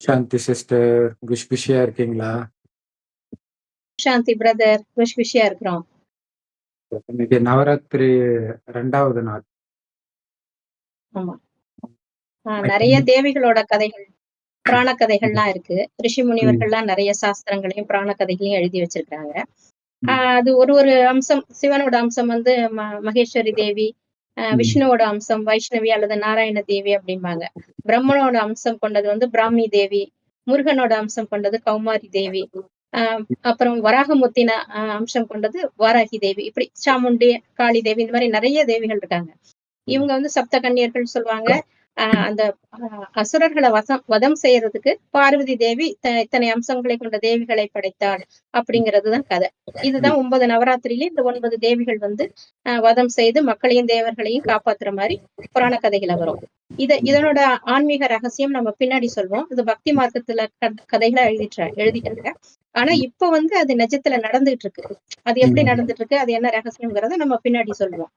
சாந்தி sister Kush குஷியா இருக்கீங்களா சாந்தி brother Kush குஷியா இருக்கிறோம் இன்னைக்கு நவராத்திரி ரெண்டாவது நாள். ஆமா. நிறைய தேவிகளோட கதைகள் புராண கதைகள்லாம் இருக்கு. ரிஷி முனிவர்கள்லாம் நிறைய சாஸ்திரங்களையும் புராண கதைகளையும் எழுதி வச்சிருக்காங்க. அது ஒரு ஒரு அம்சம் சிவனோட அம்சம் வந்து மகேஸ்வரி தேவி. விஷ்ணுவோட அம்சம் வைஷ்ணவி அல்லது நாராயண தேவி அப்படிம்பாங்க. பிரம்மனோட அம்சம் கொண்டது வந்து பிராமி தேவி முருகனோட அம்சம் கொண்டது கௌமாரி தேவி ஆஹ் அப்புறம் வராகமுத்தின ஆஹ் அம்சம் கொண்டது வாராகி தேவி இப்படி சாமுண்டி காளி தேவி இந்த மாதிரி நிறைய தேவிகள் இருக்காங்க. இவங்க வந்து சப்த கன்னியர்கள் சொல்லுவாங்க அந்த அசுரர்களை வசம் வதம் செய்யறதுக்கு பார்வதி தேவி இத்தனை அம்சங்களை கொண்ட தேவிகளை படைத்தாள் அப்படிங்கிறதுதான் கதை. இதுதான் ஒன்பது நவராத்திரியில இந்த ஒன்பது தேவிகள் வந்து வதம் செய்து மக்களையும் தேவர்களையும் காப்பாத்துற மாதிரி புராண கதைகளை வரும். இத இதனோட ஆன்மீக ரகசியம் நம்ம பின்னாடி சொல்வோம். இது பக்தி மார்க்கத்துல கதைகளை எழுதிட்டு எழுதிட்டாங்க ஆனா இப்ப வந்து அது நிஜத்துல நடந்துட்டு இருக்கு அது எப்படி. நடந்துட்டு இருக்கு அது என்ன ரகசியம்ங்கிறத நம்ம பின்னாடி சொல்லுவோம்.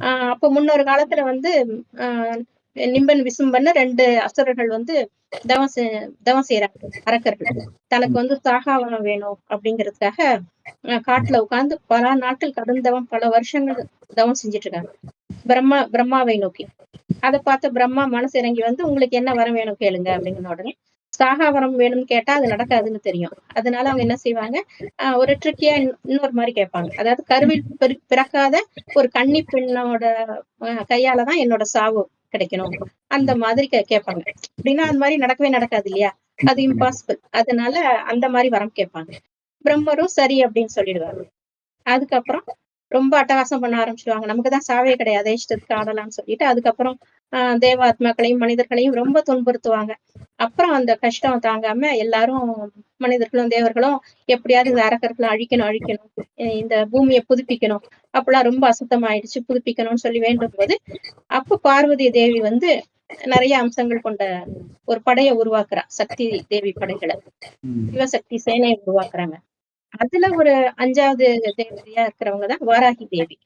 ஆஹ் அப்போ முன்னொரு காலத்துல வந்து ஆஹ் நிம்பன் விசும்பன்னு ரெண்டு அசுரர்கள் வந்து தவம் தவம் செய்யறாங்க அரக்கர்கள். தனக்கு வந்து சாகாவனம் வேணும் அப்படிங்கிறதுக்காக ஆஹ் காட்டுல உட்கார்ந்து பல நாட்கள் கடந்தவன் பல வருஷங்கள் தவம் செஞ்சுட்டு இருக்காங்க பிரம்மா பிரம்மாவை நோக்கி. அதை பார்த்த பிரம்மா மனசு இறங்கி வந்து உங்களுக்கு என்ன வரம் வேணும் கேளுங்க அப்படிங்கிற உடனே சாகாவரம் வேணும்னு கேட்டா அது நடக்காதுன்னு தெரியும். அதனால அவங்க என்ன செய்வாங்க? ஆஹ் ஒரு ட்ரிக்கியா இன்னொரு மாதிரி கேட்பாங்க. அதாவது கருவில் பிற- பிறக்காத ஒரு கன்னி பெண்ணோட கையாலதான் என்னோட சாவு கிடைக்கணும். அந்த மாதிரி கேட்பாங்க. அப்படின்னா அந்த மாதிரி நடக்கவே நடக்காது இல்லையா? அது இம்பாசிபிள் அதனால அந்த மாதிரி வரம் கேட்பாங்க. பிரம்மரும் சரி அப்படின்னு சொல்லிடுவாரு. அதுக்கப்புறம் ரொம்ப அட்டகாசம் பண்ண ஆரம்பிச்சிடுவாங்க நமக்கு தான் சாவே கிடையாது. இஷ்டத்துக்கு ஆடலாம்னு சொல்லிட்டு அதுக்கப்புறம் ஆஹ் தேவாத்மாக்களையும் மனிதர்களையும் ரொம்ப துன்புறுத்துவாங்க. அப்புறம் அந்த கஷ்டம் தாங்காம எல்லாரும் மனிதர்களும் தேவர்களும் எப்படியாவது இந்த அரக்கர்களை அழிக்கணும் அழிக்கணும். இந்த பூமியை புதுப்பிக்கணும். அப்பெல்லாம் ரொம்ப அசுத்தமாயிடுச்சு. புதுப்பிக்கணும்னு சொல்லி வேண்டும் போது அப்ப பார்வதி தேவி வந்து நிறைய அம்சங்கள் கொண்ட ஒரு படையை உருவாக்குறா. சக்தி தேவி படைகளை. சிவசக்தி சேனையை உருவாக்குறாங்க. அதுல ஒரு அஞ்சாவது தேவதையா இருக்கிறவங்க தான் வாராகி தேவி.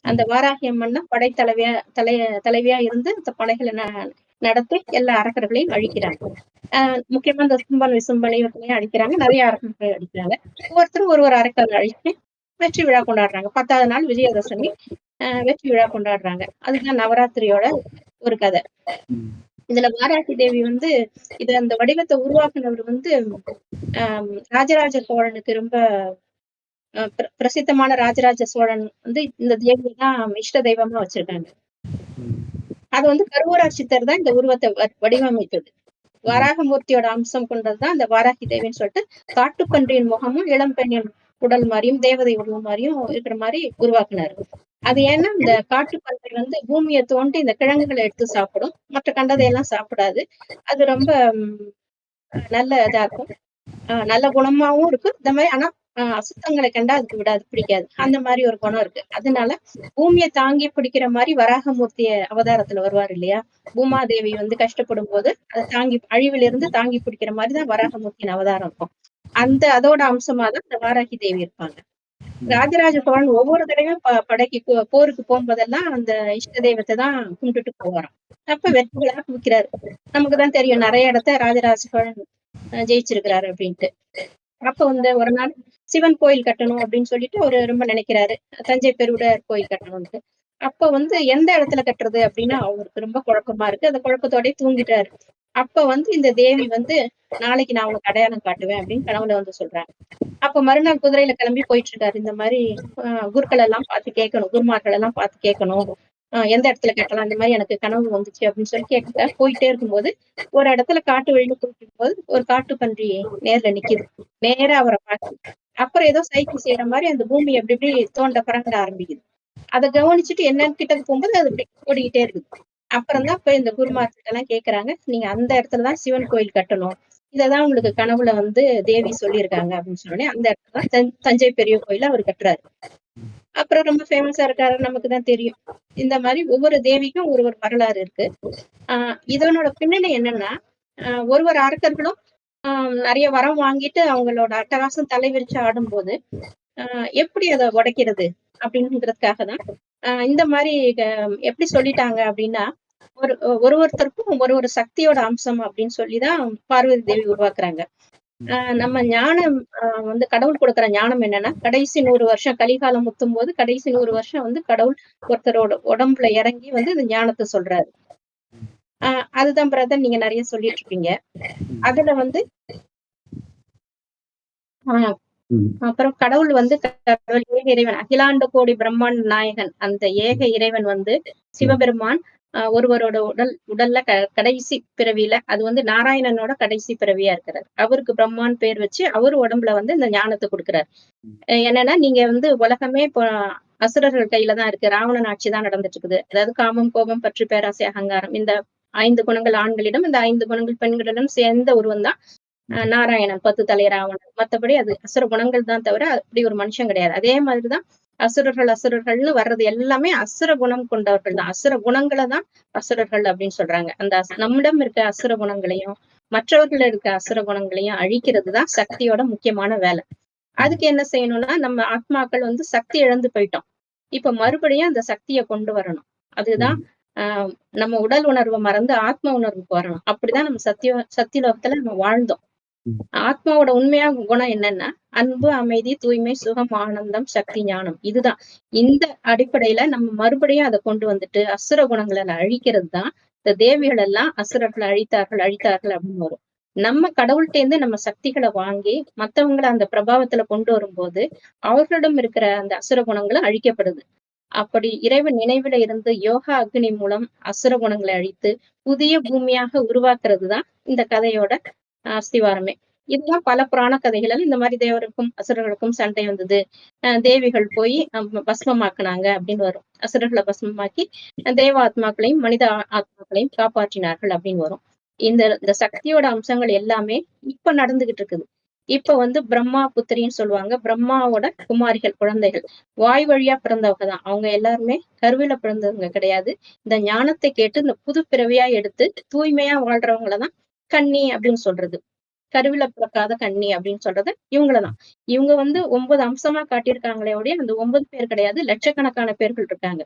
அந்த வாராகி அம்மன் தான் படைத்தலைவியா தலை தலைவியா இருந்து அந்த படைகளை ந- நடத்தி எல்லா அரக்கர்களையும் அழிக்கிறாங்க. ஆஹ் முக்கியமா இந்த சும்பன் விசும்பன் இவர்களையும் அழிக்கிறாங்க. நிறைய அரக்கர்களை அழிக்கிறாங்க. ஒவ்வொருத்தரும் ஒரு ஒரு அரக்கர்களை அழிச்சு வெற்றி விழா கொண்டாடுறாங்க. பத்தாவது நாள் விஜயதசமி ஆஹ் வெற்றி விழா கொண்டாடுறாங்க. அதுதான் நவராத்திரியோட ஒரு கதை. இதுல வாராகி தேவி வந்து இது அந்த வடிவத்தை உருவாக்குனவர் வந்து ஆஹ் ராஜராஜ சோழனுக்கு ரொம்ப ஆஹ் பிரசித்தமான ராஜராஜ சோழன் வந்து இந்த தேவியை தான் இஷ்ட தெய்வமா வச்சிருக்காங்க. அது வந்து கருவூராட்சித்தர் தான் இந்த உருவத்தை வ- வடிவமைத்தது. வராகமூர்த்தியோட அம்சம் கொண்டதுதான் அந்த வாராகி தேவின்னு சொல்லிட்டு காட்டுப்பன்றியின் முகமும் இளம் பெண்ணின் உடல் மாதிரியும் தேவதை உடல் மாதிரியும் இருக்கிற மாதிரி உருவாக்குனாரு. அது ஏன்னா இந்த காட்டுப்பன்றி வந்து பூமியை தோண்டி இந்த கிழங்குகளை எடுத்து சாப்பிடும். மற்ற கண்டதையெல்லாம் சாப்பிடாது. அது ரொம்ப நல்ல இதா இருக்கும். ஆஹ் நல்ல குணமாவும் இருக்கும். இந்த மாதிரி ஆனா ஆஹ் அசுத்தங்களை கண்டா அதுக்கு விடாது பிடிக்காது. அந்த மாதிரி ஒரு குணம் இருக்கு. அதனால பூமியை தாங்கி பிடிக்கிற மாதிரி வராகமூர்த்திய அவதாரத்துல வருவார் இல்லையா? பூமாதேவி வந்து கஷ்டப்படும் போது அதை தாங்கி அழிவிலிருந்து தாங்கி பிடிக்கிற மாதிரி தான் வராகமூர்த்தியின் அவதாரம் இருக்கும். அந்த அதோட அம்சமா தான் இந்த வாராகி தேவி இருப்பாங்க. ராஜராஜ சோழன் ஒவ்வொரு தடவையும் ப- படைக்கு போ- போருக்கு போகும்போதெல்லாம் அந்த இஷ்ட தெய்வத்தை தான் கும்பிட்டுட்டு போவாராம். அப்ப வெற்றிகளா குவிக்கிறாரு. நமக்கு தான் தெரியும் நிறைய இடத்த ராஜராஜ சோழன் அஹ், ஜெயிச்சிருக்கிறாரு அப்படின்ட்டு. அப்ப வந்து ஒரு நாள் சிவன் கோயில் கட்டணும் அப்படின்னு சொல்லிட்டு அவரு ரொம்ப நினைக்கிறாரு. தஞ்சை பெருவுடையார் கோயில் கட்டணும்ட்டு அப்ப வந்து எந்த இடத்துல கட்டுறது அப்படின்னா அவருக்கு ரொம்ப குழப்பமா இருக்கு. அந்த குழப்பத்தோடய தூங்கிட்டாரு. அப்ப வந்து இந்த தேவி வந்து நாளைக்கு நான் உனக்கு அடையாளம் காட்டுவேன் அப்படின்னு கனவுல வந்து சொல்றாங்க. அப்ப மறுநாள் குதிரையில கிளம்பி போயிட்டு இருக்காரு இந்த மாதிரி ஆஹ், குருக்கள் எல்லாம் பார்த்து கேட்கணும். குருமார்கள் எல்லாம் பார்த்து கேட்கணும். ஆஹ், எந்த இடத்துல கேட்டலாம்? இந்த மாதிரி எனக்கு கனவு வந்துச்சு அப்படின்னு சொல்லி கேட்க போயிட்டே இருக்கும்போது ஒரு இடத்துல காட்டு வழியில போயிட்டு போது ஒரு காட்டு பன்றி நேர்ல நிக்குது. நேரா அவரை பார்க்கு அப்புறம் ஏதோ சைக்கிள் செய்யற மாதிரி அந்த பூமி எப்படி எப்படி தோண்ட பறங்கிட ஆரம்பிக்குது. அதை கவனிச்சுட்டு என்னன்னு கிட்ட போகும்போது அது ஓடிக்கிட்டே இருக்குது. அப்புறம் தான் போய் இந்த குருமார்கிட்ட எல்லாம் கேக்குறாங்க. நீங்க அந்த இடத்துலதான் சிவன் கோயில் கட்டணும். இததான் உங்களுக்கு கனவுல வந்து தேவி சொல்லியிருக்காங்க அப்படின்னு சொன்னோடனே அந்த இடத்துல தான் தஞ்சை பெரிய கோயில அவர் கட்டுறாரு. அப்புறம் ரொம்ப ஃபேமஸா இருக்காரு நமக்கு தான் தெரியும். இந்த மாதிரி ஒவ்வொரு தேவிக்கும் ஒரு ஒரு வரலாறு இருக்கு. ஆஹ் இதனோட பின்னணி என்னன்னா ஆஹ் ஒரு ஒரு அரக்கர்களும் ஆஹ் நிறைய வரம் வாங்கிட்டு அவங்களோட அட்டகாசம் தலைவிரிச்சு ஆடும்போது ஆஹ் எப்படி அதை உடைக்கிறது? அப்படின்றதுக்காக தான் ஆஹ் இந்த மாதிரி எப்படி சொல்லிட்டாங்க அப்படின்னா ஒரு ஒரு ஒருத்தருக்கும் ஒரு ஒரு சக்தியோட அம்சம் அப்படின்னு சொல்லிதான் பார்வதி தேவி உருவாக்குறாங்க. ஆஹ் நம்ம ஞானம் ஆஹ் வந்து கடவுள் கொடுக்கிற ஞானம் என்னன்னா கடைசி நூறு வருஷம் கலிகாலம் முத்தும் போது கடைசி நூறு வருஷம் வந்து கடவுள் ஒருத்தரோட உடம்புல இறங்கி வந்து இந்த ஞானத்தை சொல்றாரு. ஆஹ் அதுதான் பிரதர் நீங்க நிறைய சொல்லிட்டு இருப்பீங்க அதுல வந்து ஆஹ் அப்புறம் கடவுள் வந்து கடவுள் ஏக இறைவன் அகிலாண்ட கோடி பிரம்மாண்ட நாயகன். அந்த ஏக இறைவன் வந்து சிவபெருமான் ஒருவரோட உடல் உடல்ல க- கடைசி பிறவியில அது வந்து நாராயணனோட கடைசி பிறவியா இருக்கிறார். அவருக்கு பிரம்மான் பேர் வச்சு அவர் உடம்புல வந்து இந்த ஞானத்தை கொடுக்கிறார். என்னன்னா நீங்க வந்து உலகமே இப்போ அசுரர்கள் கையில தான் இருக்கு. ராவணன் ஆட்சி தான் நடந்துட்டு இருக்குது அதாவது காமம் கோபம் பற்று பேராசை அகங்காரம் இந்த ஐந்து குணங்கள் ஆண்களிடம் இந்த ஐந்து குணங்கள் பெண்களிடம் சேர்ந்த ஒருவன் தான் நாராயணன் பத்து தலை ராவணன். மத்தபடி அது அசுர குணங்கள் தான் தவிர அப்படி ஒரு மனுஷன் கிடையாது. அதே மாதிரிதான் அசுரர்கள் அசுரர்கள்னு வர்றது எல்லாமே அசுர குணம் கொண்டவர்கள் தான். அசுர குணங்களை தான் அசுரர்கள் அப்படின்னு சொல்றாங்க. அந்த நம்மிடம் இருக்க அசுர குணங்களையும் மற்றவர்கள் இருக்க அசுர குணங்களையும் அழிக்கிறது தான் சக்தியோட முக்கியமான வேலை. அதுக்கு என்ன செய்யணும்னா நம்ம ஆத்மாக்கள் வந்து சக்தி இழந்து போயிட்டோம். இப்ப மறுபடியும் அந்த சக்தியை கொண்டு வரணும். அதுதான் ஆஹ் நம்ம உடல் உணர்வை மறந்து ஆத்ம உணர்வுக்கு வரணும். அப்படிதான் நம்ம சத்திய சத்தியலோகத்துல நம்ம வாழ்ந்தோம். ஆத்மாவோட உண்மையான குணம் என்னன்னா அன்பு அமைதி தூய்மை சுகம் ஆனந்தம் சக்தி ஞானம். இதுதான். இந்த அடிப்படையில நம்ம மறுபடியும் அதை கொண்டு வந்துட்டு அசுர குணங்களை அழிக்கிறது தான் இந்த தேவிகள் எல்லாம் அசுரர்களை அழித்தார்கள் அழித்தார்கள் அப்படின்னு வரும். நம்ம கடவுள்கிட்ட இருந்து நம்ம சக்திகளை வாங்கி மத்தவங்களை அந்த பிரபாவத்துல கொண்டு வரும்போது அவர்களிடம் இருக்கிற அந்த அசுர குணங்களும் அழிக்கப்படுது. அப்படி இறைவன் நினைவுல இருந்து யோகா அக்னி மூலம் அசுர குணங்களை அழித்து புதிய பூமியாக உருவாக்குறது தான் இந்த கதையோட அஸ்திவாரமே இதுதான் பல புராண கதைகளில் இந்த மாதிரி தேவருக்கும் அசுரர்களுக்கும் சண்டை வந்தது. ஆஹ் தேவிகள் போய் பஸ்மமாக்குனாங்க அப்படின்னு வரும். அசுரர்களை பஸ்மமாக்கி தேவ ஆத்மாக்களையும் மனித ஆத்மாக்களையும் காப்பாற்றினார்கள் அப்படின்னு வரும். இந்த இந்த சக்தியோட அம்சங்கள் எல்லாமே இப்ப நடந்துகிட்டு இருக்குது. இப்ப வந்து பிரம்மா புத்திரின்னு சொல்லுவாங்க. பிரம்மாவோட குமாரிகள் குழந்தைகள். வாய் வழியா பிறந்தவங்க தான். அவங்க எல்லாருமே கருவில பிறந்தவங்க கிடையாது. இந்த ஞானத்தை கேட்டு இந்த புது பிறவியா எடுத்து தூய்மையா வாழ்றவங்களதான் கண்ணி அப்படின்னு சொல்றது. கருவில பிறக்காத கன்னி அப்படின்னு சொல்றது இவங்களதான். இவங்க வந்து ஒன்பது அம்சமா காட்டியிருக்காங்களே உடைய அந்த ஒன்பது பேர் கிடையாது லட்சக்கணக்கான பேர்கள் இருக்காங்க.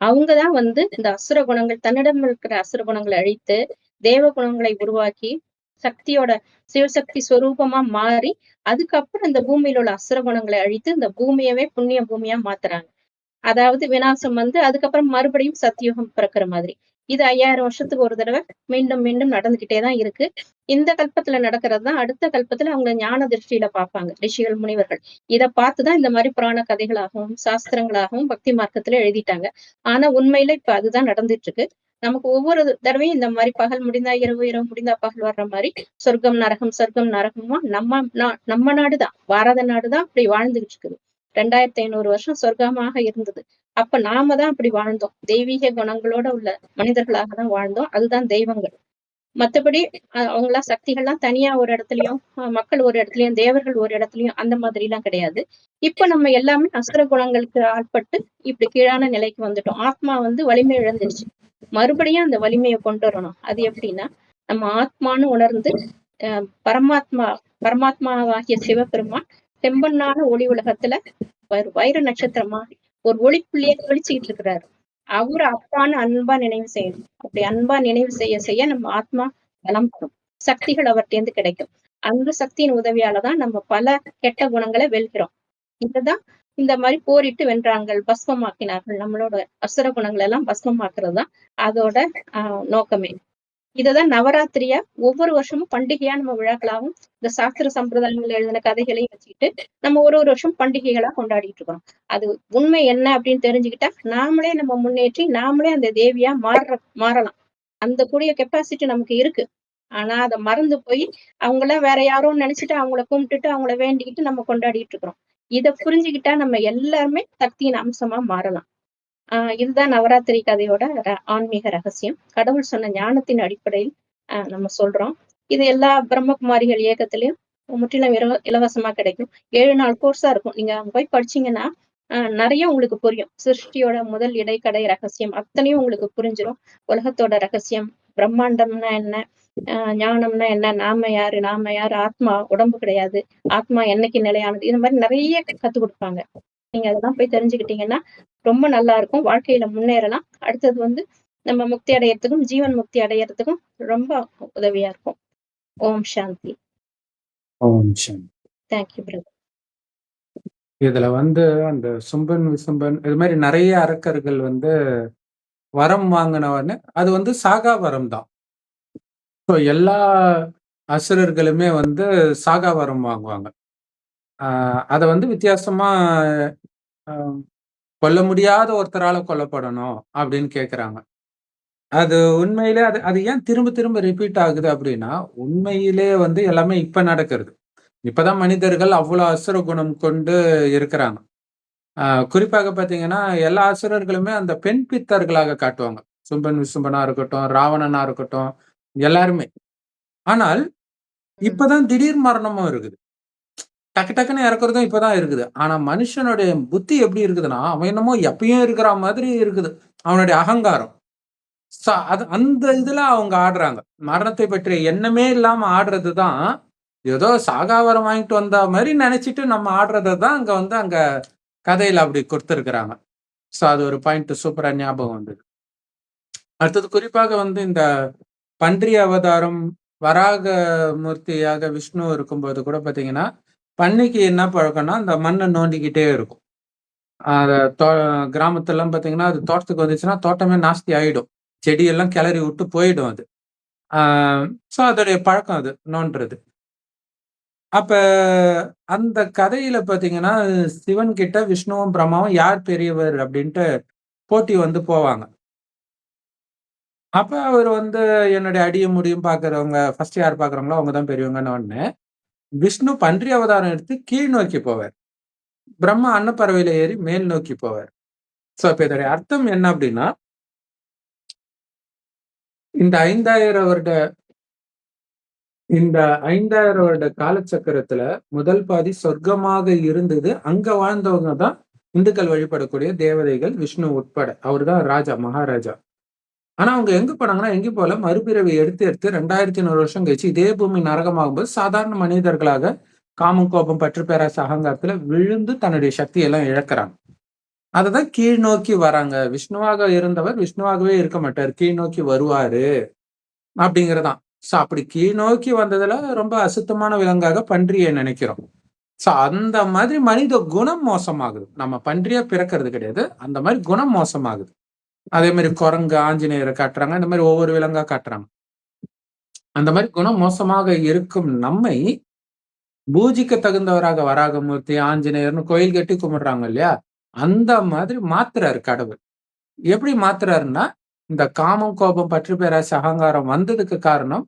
அவங்கதான் வந்து இந்த அசுர குணங்கள் தன்னிடம் இருக்கிற அசுர குணங்களை அழித்து தேவ குணங்களை உருவாக்கி சக்தியோட சிவசக்தி ஸ்வரூபமா மாறி அதுக்கப்புறம் இந்த பூமியில உள்ள அசுர குணங்களை அழித்து இந்த பூமியவே புண்ணிய பூமியா மாத்துறாங்க. அதாவது விநாசம் வந்து அதுக்கப்புறம் மறுபடியும் சத்தியுகம் பிறக்கிற மாதிரி. இது ஐயாயிரம் வருஷத்துக்கு ஒரு தடவை மீண்டும் மீண்டும் நடந்துகிட்டே தான் இருக்கு. இந்த கல்பத்துல நடக்கிறது தான் அடுத்த கல்பத்துல அவங்க ஞான திருஷ்டியில பார்ப்பாங்க ரிஷிகள் முனிவர்கள். இதை பார்த்துதான் இந்த மாதிரி புராண கதைகளாகவும் சாஸ்திரங்களாகவும் பக்தி மார்க்கத்துல எழுதிட்டாங்க. ஆனா உண்மையில இப்ப அதுதான் நடந்துட்டு இருக்கு நமக்கு ஒவ்வொரு தடவையும் இந்த மாதிரி பகல் முடிந்தா இரவு இரவு முடிந்தா பகல் வர்ற மாதிரி சொர்க்கம் நரகம் சொர்க்கம் நரகமா நம்ம நா- நம்ம நாடுதான். பாரத நாடுதான் அப்படி வாழ்ந்துகிட்டு இருக்குது ரெண்டாயிரத்தி ஐநூறு வருஷம் சொர்க்கமாக இருந்தது. அப்ப நாம தான் அப்படி வாழ்ந்தோம். தெய்வீக குணங்களோட உள்ள மனிதர்களாக தான் வாழ்ந்தோம். அதுதான் தெய்வங்கள். மத்தபடி அவங்களா சக்திகள்லாம் தனியா ஒரு இடத்துலயும் மக்கள் ஒரு இடத்துலயும் தேவர்கள் ஒரு இடத்துலயும் அந்த மாதிரி எல்லாம் கிடையாது. இப்ப நம்ம எல்லாமே அசுர குணங்களுக்கு ஆட்பட்டு இப்படி கீழான நிலைக்கு வந்துட்டோம். ஆத்மா வந்து வலிமை இழந்துருச்சு. மறுபடியும் அந்த வலிமையை கொண்டு வரணும். அது எப்படின்னா நம்ம ஆத்மான்னு உணர்ந்து அஹ் பரமாத்மா பரமாத்மாவாகிய சிவபெருமான் செம்பண்ணான ஒளி உலகத்துல ஒரு வைர நட்சத்திரமா ஒரு ஒளி புள்ளிய வெளிச்சுக்கிட்டு இருக்கிறாரு. அவரு அப்பான்னு அன்பா நினைவு செய்யணும் அப்படி அன்பா நினைவு செய்ய செய்ய நம்ம ஆத்மா பலம் பெறும். சக்திகள் அவர்கிட்ட கிடைக்கும். அந்த சக்தியின் உதவியாலதான் நம்ம பல கெட்ட குணங்களை வெல்கிறோம். இதுதான் இந்த மாதிரி போரிட்டு வென்றாங்கள் பஸ்மமாக்கினார்கள். நம்மளோட அசுர குணங்களை எல்லாம் பஸ்மமாக்குறது தான் அதோட ஆஹ் நோக்கமே. இததான் நவராத்திரியா ஒவ்வொரு வருஷமும் பண்டிகையா நம்ம விழாக்களாகவும் இந்த சாஸ்திர சம்பிரதாயங்கள் எழுதின கதைகளையும் வச்சுக்கிட்டு நம்ம ஒரு ஒரு வருஷம் பண்டிகைகளா கொண்டாடிட்டு இருக்கிறோம் அது உண்மை என்ன அப்படின்னு தெரிஞ்சுக்கிட்டா நாமளே நம்ம முன்னேற்றி நாமளே அந்த தேவியா மாற மாறலாம். அந்த கூடிய கெப்பாசிட்டி நமக்கு இருக்கு. ஆனா அதை மறந்து போய் அவங்கள வேற யாரோ நினைச்சிட்டு அவங்கள கும்பிட்டுட்டு அவங்கள வேண்டிக்கிட்டு நம்ம கொண்டாடிட்டு இருக்கிறோம். இதை புரிஞ்சுக்கிட்டா நம்ம எல்லாருமே சக்தியின் அம்சமா மாறலாம். ஆஹ் இதுதான் நவராத்திரி கதையோட ர- ஆன்மீக ரகசியம். கடவுள் சொன்ன ஞானத்தின் அடிப்படையில் ஆஹ் நம்ம சொல்றோம். இது எல்லா பிரம்மகுமாரிகள் இயக்கத்திலையும் முற்றிலும் இலவ- இலவசமா கிடைக்கும். ஏழு நாள் கோர்ஸா இருக்கும். நீங்க அங்க போய் படிச்சீங்கன்னா ஆஹ் நிறைய உங்களுக்கு புரியும். சிருஷ்டியோட முதல் இடைக்கடை ரகசியம் அத்தனையும் உங்களுக்கு புரிஞ்சிடும் உலகத்தோட ரகசியம் பிரம்மாண்டம்னா என்ன? ஆஹ் ஞானம்னா என்ன? நாம யாரு? நாம யாரு? ஆத்மா உடம்பு கிடையாது. ஆத்மா என்னைக்கு நிலையானது? இது மாதிரி நிறைய கத்து கொடுப்பாங்க. நீங்க அதெல்லாம் போய் தெரிஞ்சுக்கிட்டீங்கன்னா ரொம்ப நல்லா இருக்கும். வாழ்க்கையில முன்னேறலாம். அடுத்தது வந்து நம்ம முக்தி அடையறதுக்கும் ஜீவன் முக்தி அடையறதுக்கும் ரொம்ப உதவியா இருக்கும். ஓம் சாந்தி. ஓம் சாந்தி. தேங்க்யூ பிரதர் இதுல வந்து அந்த சும்பன் விசும்பன் இது மாதிரி நிறைய அரக்கர்கள் வந்து வரம் வாங்கினவன்னு அது வந்து சாகா வரம் தான். ஸோ எல்லா அசுரர்களுமே வந்து சாகா வரம் வாங்குவாங்க. ஆஹ் அதை வந்து வித்தியாசமா கொல்ல முடியாத ஒருத்தரால கொல்லப்படணும் அப்படின்னு கேக்குறாங்க. அது உண்மையிலே அது அது ஏன் திரும்ப திரும்ப ரிப்பீட் ஆகுது அப்படின்னா உண்மையிலே வந்து எல்லாமே இப்ப நடக்கிறது. இப்பதான் மனிதர்கள் அவ்வளவு அசுர குணம் கொண்டு இருக்கிறாங்க. குறிப்பாக பாத்தீங்கன்னா எல்லா அசுரர்களுமே அந்த பெண் பித்தர்களாக காட்டுவாங்க. சும்பன் விசும்பனா இருக்கட்டும் ராவணனா இருக்கட்டும் எல்லாருமே. ஆனால் இப்பதான் திடீர் மரணமும் இருக்குது. டக்கு டக்குன்னு இறக்குறதும் இப்பதான் இருக்குது. ஆனா மனுஷனுடைய புத்தி எப்படி இருக்குதுன்னா அவன் என்னமோ எப்பயும் இருக்கிற மாதிரி இருக்குது. அவனுடைய அகங்காரம். ஸோ அது அந்த இதுல அவங்க ஆடுறாங்க. மரணத்தை பற்றிய எண்ணமே இல்லாம ஆடுறது தான் ஏதோ சாகாவரம் வாங்கிட்டு வந்த மாதிரி நினைச்சிட்டு நம்ம ஆடுறத தான் அங்க வந்து அங்க கதையில அப்படி கொடுத்துருக்குறாங்க. ஸோ அது ஒரு பாயிண்ட் சூப்பரா ஞாபகம் வந்தது. அடுத்தது குறிப்பாக வந்து இந்த பன்றி அவதாரம் வராக மூர்த்தியாக விஷ்ணு இருக்கும்போது கூட பார்த்தீங்கன்னா பன்னிக்கு என்ன பழக்கம்னா அந்த மண்ணை நோண்டிக்கிட்டே இருக்கும். அதை தோ கிராமத்துலாம் பார்த்தீங்கன்னா அது தோட்டத்துக்கு வந்துச்சுன்னா தோட்டமே நாஸ்தி ஆகிடும் செடியெல்லாம் கிளறி விட்டு போயிடும் அது. ஸோ அதோடைய பழக்கம் அது நோண்டுறது அப்ப அந்த கதையில பாத்தீங்கன்னா சிவன் கிட்ட விஷ்ணுவும் பிரம்மாவும் யார் பெரியவர் அப்படின்ட்டு போட்டி வந்து போவாங்க. அப்ப அவர் வந்து என்னுடைய அடிய முடியும் பாக்குறவங்க ஃபர்ஸ்ட் யார் பாக்குறாங்களோ அவங்க தான் பெரியவங்கன்னு ஒன்று விஷ்ணு பன்றி அவதாரம் எடுத்து கீழ் நோக்கி போவார். பிரம்மா அன்னப்பறவையில ஏறி மேல் நோக்கி போவார். சோ இப்ப இதோடைய அர்த்தம் என்ன அப்படின்னா இந்த ஐந்தாயிரம் வருட இந்த ஐந்தாயிரம் வருட காலச்சக்கரத்துல முதல் பாதி சொர்க்கமாக இருந்தது. அங்க வாழ்ந்தவங்க தான் இந்துக்கள் வழிபடக்கூடிய தேவதைகள் விஷ்ணு உட்பட. அவர் தான் ராஜா மகாராஜா. ஆனா அவங்க எங்க போனாங்கன்னா எங்க போல மறுபிறவை எடுத்து எடுத்து ரெண்டாயிரத்தி நூறு வருஷம் கழிச்சு இதே பூமி நரகமாகும்போது சாதாரண மனிதர்களாக காமம் கோபம் பற்று பேராச அகங்காரத்துல விழுந்து தன்னுடைய சக்தியெல்லாம் இழக்கிறாங்க. அததான் கீழ் நோக்கி வராங்க. விஷ்ணுவாக இருந்தவர் விஷ்ணுவாகவே இருக்க மாட்டார். கீழ் நோக்கி வருவாரு அப்படிங்கறதான். சோ அப்படி கீழ் நோக்கி வந்ததுல ரொம்ப அசுத்தமான விலங்காக பன்றியை நினைக்கிறோம். சோ அந்த மாதிரி மனித குணம் மோசமாகுது. நம்ம பன்றியா பிறக்கிறது கிடையாது. அந்த மாதிரி குணம் மோசமாகுது. அதே மாதிரி குரங்கு ஆஞ்சநேயரை காட்டுறாங்க. இந்த மாதிரி ஒவ்வொரு விலங்கா காட்டுறாங்க. அந்த மாதிரி குணம் மோசமாக இருக்கும் நம்மை பூஜிக்க தகுந்தவராக வராகமூர்த்தி ஆஞ்சநேயர்னு கோயில் கட்டி கும்பிடுறாங்க இல்லையா? அந்த மாதிரி மாத்துறாரு கடவுள். எப்படி மாத்துறாருன்னா இந்த காமம் கோபம் பற்று பேராசி அகங்காரம் வந்ததுக்கு காரணம்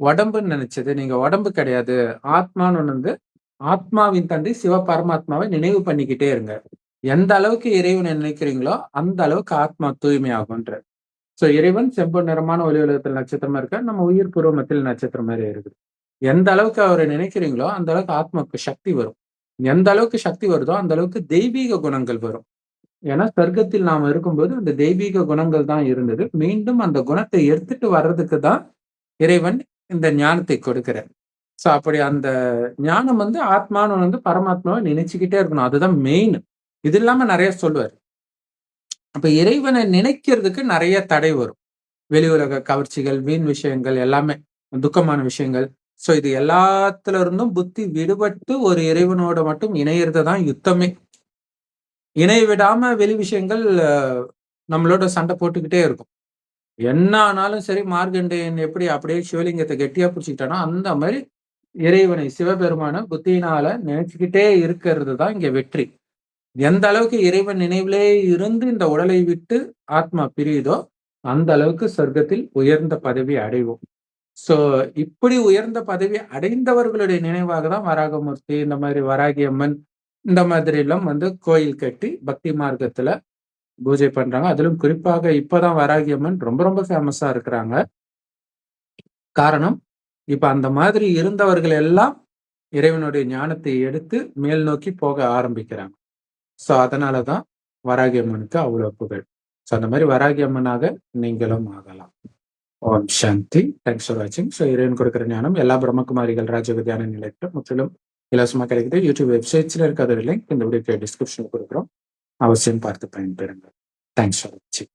உடம்புன்னு நினைச்சது. நீங்க உடம்பு கிடையாது. ஆத்மான்னு ஒண்ணு வந்து ஆத்மாவின் தந்தை சிவ பரமாத்மாவை நினைவு பண்ணிக்கிட்டே இருங்க. எந்த அளவுக்கு இறைவனை நினைக்கிறீங்களோ அந்த அளவுக்கு ஆத்மா தூய்மையாகுன்ற ஸோ இறைவன் செம்பு நிறமான ஒலி உலகத்தில் நட்சத்திரமா இருக்க நம்ம உயிர் பூர்வமத்தில் நட்சத்திரம் மாதிரி இருக்குது. எந்த அளவுக்கு அவரை நினைக்கிறீங்களோ அந்த அளவுக்கு ஆத்மாவுக்கு சக்தி வரும். எந்த அளவுக்கு சக்தி வருதோ அந்த அளவுக்கு தெய்வீக குணங்கள் வரும். ஏன்னா சொர்க்கத்தில் நாம் இருக்கும்போது அந்த தெய்வீக குணங்கள் தான் இருந்தது. மீண்டும் அந்த குணத்தை எடுத்துட்டு வர்றதுக்கு தான் இறைவன் இந்த ஞானத்தை கொடுக்கிறார். ஸோ அப்படி அந்த ஞானம் வந்து ஆத்மானு வந்து பரமாத்மாவை நினைச்சுக்கிட்டே இருக்கணும். அதுதான் மெயின் இது இல்லாம நிறைய சொல்லுவார். அப்ப இறைவனை நினைக்கிறதுக்கு நிறைய தடை வரும். வெளி உலக கவர்ச்சிகள் வீண் விஷயங்கள் எல்லாமே துக்கமான விஷயங்கள். ஸோ இது எல்லாத்துல இருந்தும் புத்தி விடுபட்டு ஒரு இறைவனோட மட்டும் இணையிறது தான் யுத்தமே. இணைய விடாம வெளி விஷயங்கள் நம்மளோட சண்டை போட்டுக்கிட்டே இருக்கும். என்ன ஆனாலும் சரி மார்கண்டேயன் எப்படி அப்படியே சிவலிங்கத்தை கெட்டியா பிடிச்சிக்கிட்டானோ அந்த மாதிரி இறைவனை சிவபெருமான புத்தியினால நினைச்சுக்கிட்டே இருக்கிறது தான் இங்க வெற்றி. எந்த அளவுக்கு இறைவன் நினைவிலே இருந்து இந்த உடலை விட்டு ஆத்மா பிரியுதோ அந்த அளவுக்கு சொர்க்கத்தில் உயர்ந்த பதவி அடைவோம். சோ இப்படி உயர்ந்த பதவி அடைந்தவர்களுடைய நினைவாக தான் வராகமூர்த்தி இந்த மாதிரி வராகி அம்மன் இந்த மாதிரி எல்லாம் வந்து கோயில் கட்டி பக்தி மார்க்கத்துல பூஜை பண்றாங்க. அதிலும் குறிப்பாக இப்பதான் வராகி அம்மன் ரொம்ப ரொம்ப ஃபேமஸா இருக்கிறாங்க. காரணம் இப்ப அந்த மாதிரி இருந்தவர்கள் எல்லாம் இறைவனுடைய ஞானத்தை எடுத்து மேல் நோக்கி போக ஆரம்பிக்கிறாங்க. சோ அதனாலதான் வராகி அம்மனுக்கு அவ்வளோ புகழ் ஸோ அந்த மாதிரி வராகி அம்மனாக நீங்களும் ஆகலாம். ஓம் சாந்தி. தேங்க்ஸ் ஃபார் வாட்சிங் ஸோ இறைவன் கொடுக்குற ஞானம் எல்லா பிரம்மகுமாரிகள் ராஜயோக தியான நிலையத்தில் முற்றிலும் இலவசமாக கிடைக்குது யூடியூப் வெப்சைட்ஸில் இருக்கிற லிங்க் இந்த வீடியோ டிஸ்கிரிப்ஷனில் கொடுக்குறோம். அவசியம் பார்த்து பயன்பெறுங்க தேங்க்ஸ் ஃபார் வாட்சிங்